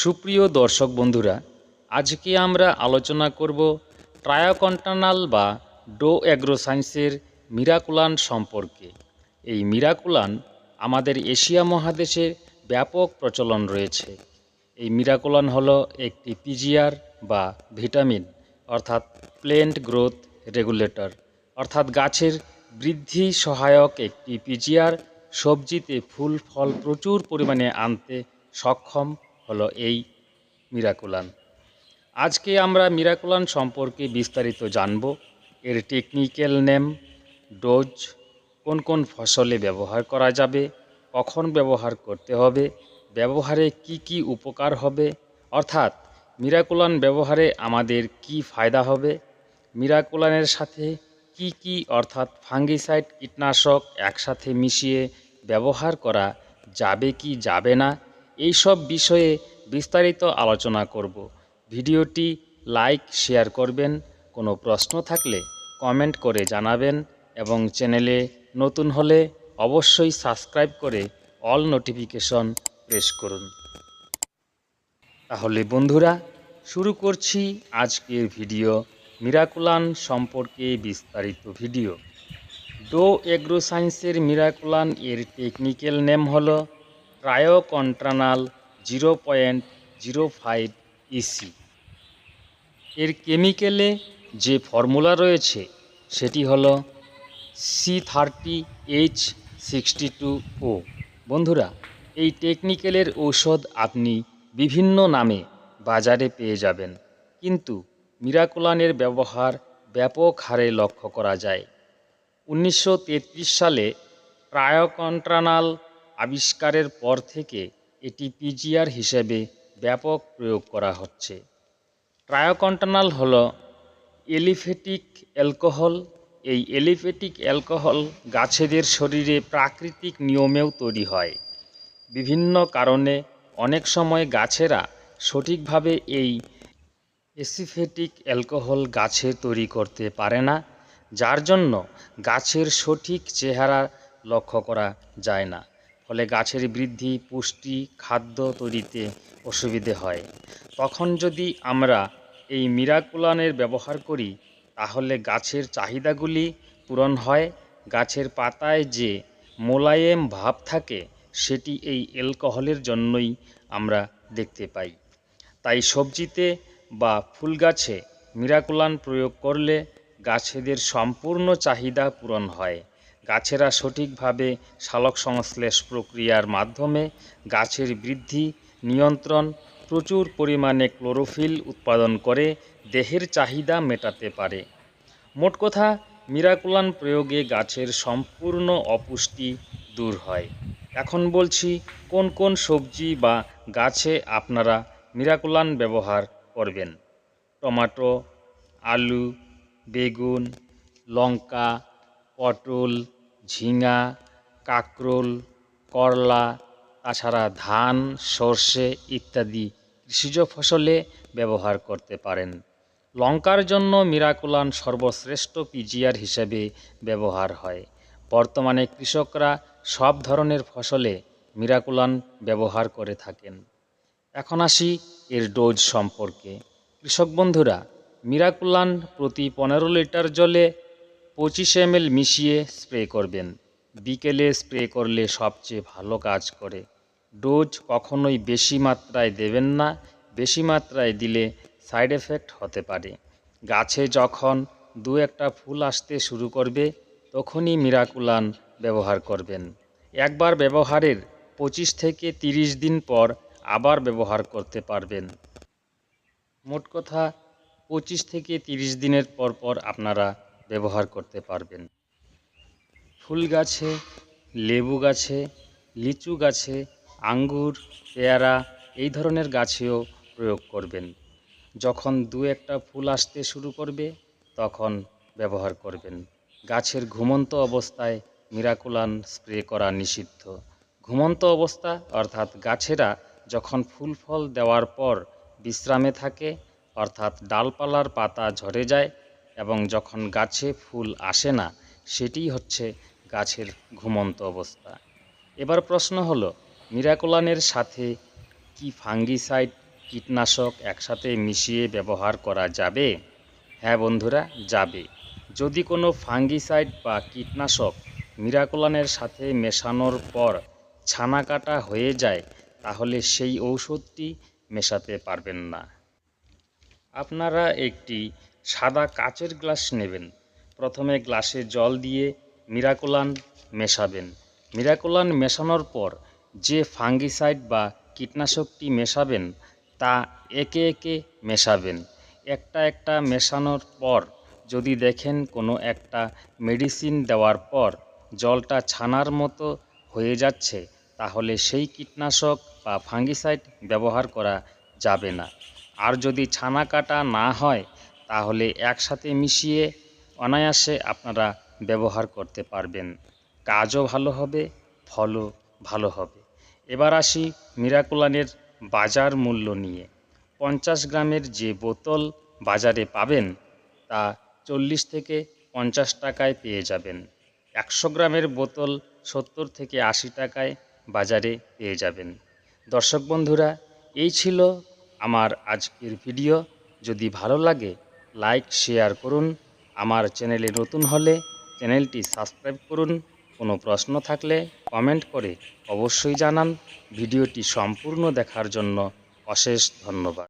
সুপ্রিয় দর্শক বন্ধুরা, আজকে আমরা আলোচনা করব ট্রায়োকন্টানাল বা ডো অ্যাগ্রোসায়েন্সের মিরাকুলান সম্পর্কে। এই মিরাকুলান আমাদের এশিয়া মহাদেশে ব্যাপক প্রচলন রয়েছে। এই মিরাকুলান হলো একটি পিজিআর বা ভিটামিন, অর্থাৎ প্লেন্ট গ্রোথ রেগুলেটর, অর্থাৎ গাছের বৃদ্ধি সহায়ক একটি পিজিআর, সবজিতে ফুল, ফল প্রচুর পরিমাণে আনতে সক্ষম হলো এই মিরাকুলান। আজকে আমরা মিরাকুলান সম্পর্কে বিস্তারিত জানব। এর টেকনিক্যাল নেম ডোজ কোন কোন ফসলে ব্যবহার করা যাবে, কখন ব্যবহার করতে হবে, ব্যবহারে কি কি উপকার হবে, অর্থাৎ মিরাকুলান ব্যবহারে আমাদের কি ফায়দা হবে, মিরাকুলানের সাথে কি কি অর্থাৎ ফাঙ্গিসাইড কীটনাশক একসাথে মিশিয়ে ব্যবহার করা যাবে কি যাবে না এই সব বিষয়ে বিস্তারিত আলোচনা করব। ভিডিওটি লাইক, শেয়ার করবেন। কোনো প্রশ্ন থাকলে কমেন্ট করে জানাবেন এবং চ্যানেলে নতুন হলে অবশ্যই সাবস্ক্রাইব করে অল নোটিফিকেশন প্রেস করুন। তাহলে বন্ধুরা, শুরু করছি আজকের ভিডিও মিরাকুলান সম্পর্কে বিস্তারিত ভিডিও। ডো এগ্রোসায়েন্সের মিরাকুলান এর টেকনিক্যাল নেম হলো triacontanol zero point zero five EC এর কেমিক্যালে যে ফর্মুলা রয়েছে, সেটি হল C thirty H sixty two O বন্ধুরা, এই টেকনিক্যালের ঔষধ আপনি বিভিন্ন নামে বাজারে পেয়ে যাবেন। কিন্তু মিরাকুলানের ব্যবহার ব্যাপক হারে লক্ষ্য করা যায়। উনিশশো তেত্রিশ সালে ট্রায়োকন্ট্রানাল আবিষ্কারের পর থেকে এটি পিজিআর হিসেবে ব্যাপক প্রয়োগ করা হচ্ছে। ট্রায়োকন্টানাল হল এলিফেটিক অ্যালকোহল। এই এলিফেটিক অ্যালকোহল গাছেদের শরীরে প্রাকৃতিক নিয়মেও তৈরি হয়। বিভিন্ন কারণে অনেক সময় গাছেরা সঠিকভাবে এই এসিফেটিক অ্যালকোহল গাছে তৈরি করতে পারে না, যার জন্য গাছের সঠিক চেহারা লক্ষ্য করা যায় না। ফলে গাছের বৃদ্ধি, পুষ্টি, খাদ্য তৈরিতে অসুবিধে হয়। তখন যদি আমরা এই মিরাকুলানের ব্যবহার করি, তাহলে গাছের চাহিদাগুলি পূরণ হয়। গাছের পাতায় যে মোলায়েম ভাব থাকে, সেটি এই অ্যালকোহলের জন্যই আমরা দেখতে পাই। তাই সবজিতে বা ফুল গাছে মিরাকুলান প্রয়োগ করলে গাছেদের সম্পূর্ণ চাহিদা পূরণ হয়। গাছেরা সঠিকভাবে সালোক সংশ্লেষ প্রক্রিয়ার মাধ্যমে গাছের বৃদ্ধি, নিয়ন্ত্রণ, প্রচুর পরিমাণে ক্লোরোফিল উৎপাদন করে দেহের চাহিদা মেটাতে পারে। মোট কথা, মিরাকুলান প্রয়োগে গাছের সম্পূর্ণ অপুষ্টি দূর হয়। এখন বলছি, কোন কোন সবজি বা গাছে আপনারা মিরাকুলান ব্যবহার করবেন? টমাটো, আলু, বেগুন, লঙ্কা, পটল ঝিঙা, কাকরোল, করলা, তাছাড়া ধান, সর্ষে ইত্যাদি কৃষিজ ফসলে ব্যবহার করতে পারেন। লঙ্কার জন্য মিরাকুলান সর্বশ্রেষ্ঠ পিজিআর হিসেবে ব্যবহার হয়। বর্তমানে কৃষকরা সব ধরনের ফসলে মিরাকুলান ব্যবহার করে থাকেন। এখন আসি এর ডোজ সম্পর্কে। কৃষক বন্ধুরা, মিরাকুলান প্রতি পনেরো লিটার জলে পঁচিশ এম মিশিয়ে স্প্রে করবেন। বিকেলে স্প্রে করলে সবচেয়ে ভালো কাজ করে। ডোজ কখনোই বেশি মাত্রায় দেবেন না, বেশি মাত্রায় দিলে সাইড এফেক্ট হতে পারে। গাছে যখন দু একটা ফুল আসতে শুরু করবে, তখনই মিরাকুলান ব্যবহার করবেন। একবার ব্যবহারের পঁচিশ থেকে তিরিশ দিন পর আবার ব্যবহার করতে পারবেন। মোট কথা, পঁচিশ থেকে তিরিশ দিনের পর পর আপনারা ব্যবহার করতে পারবেন। ফুল গাছে, লেবু গাছে, লিচু গাছে, আঙ্গুর, পেয়ারা এই ধরনের গাছেও প্রয়োগ করবেন। যখন দু একটা ফুল আসতে শুরু করবে, তখন ব্যবহার করবেন। গাছের ঘুমন্ত অবস্থায় মিরাকুলান স্প্রে করা নিষিদ্ধ। ঘুমন্ত অবস্থা অর্থাৎ গাছেরা যখন ফুল ফল দেওয়ার পর বিশ্রামে থাকে, অর্থাৎ ডালপালার পাতা ঝরে যায় এবং যখন গাছে ফুল আসে না সেটিই হচ্ছে গাছের ঘুমন্ত অবস্থা। এবার প্রশ্ন হলো, মিরাকুলানের সাথে কি ফাঙ্গিসাইড কীটনাশক একসাথে মিশিয়ে ব্যবহার করা যাবে? হ্যাঁ বন্ধুরা, যাবে। যদি কোনো ফাঙ্গিসাইড বা কীটনাশক মিরাকোলানের সাথে মেশানোর পর ছানা কাটা হয়ে যায়, তাহলে সেই ঔষধটি মেশাতে পারবেন না। আপনারা একটি সাদা কাচের গ্লাস নেবেন। প্রথমে গ্লাসে জল দিয়ে মিরাকোলান মেশাবেন। মিরাকোলান মেশানোর পর যে ফাঙ্গিসাইড বা কীটনাশকটি মেশাবেন, তা একে একে মেশাবেন। একটা একটা মেশানোর পর যদি দেখেন কোনো একটা মেডিসিন দেওয়ার পর জলটা ছানার মতো হয়ে যাচ্ছে, তাহলে সেই কীটনাশক বা ফাঙ্গিসাইড ব্যবহার করা যাবে না। আর যদি ছানা কাটা না হয় তাহলে একসাথে মিশিয়ে অনায়াসে আপনারা ব্যবহার করতে পারবেন। কাজও ভালো হবে, ফলও ভালো হবে। এবার আসি মিরাকুলানের বাজার মূল্য নিয়ে। পঞ্চাশ গ্রামের যে বোতল বাজারে পাবেন, তা চল্লিশ থেকে পঞ্চাশ টাকায় পেয়ে যাবেন। একশো গ্রামের বোতল সত্তর থেকে আশি টাকায় বাজারে পেয়ে যাবেন। দর্শক বন্ধুরা, এই ছিল আমার আজকের ভিডিও। যদি ভালো লাগে লাইক, শেয়ার করুন। আমার চ্যানেলে নতুন হলে চ্যানেলটি সাবস্ক্রাইব করুন। কোনো প্রশ্ন থাকলে কমেন্ট করে অবশ্যই জানান। ভিডিওটি সম্পূর্ণ দেখার জন্য অশেষ ধন্যবাদ।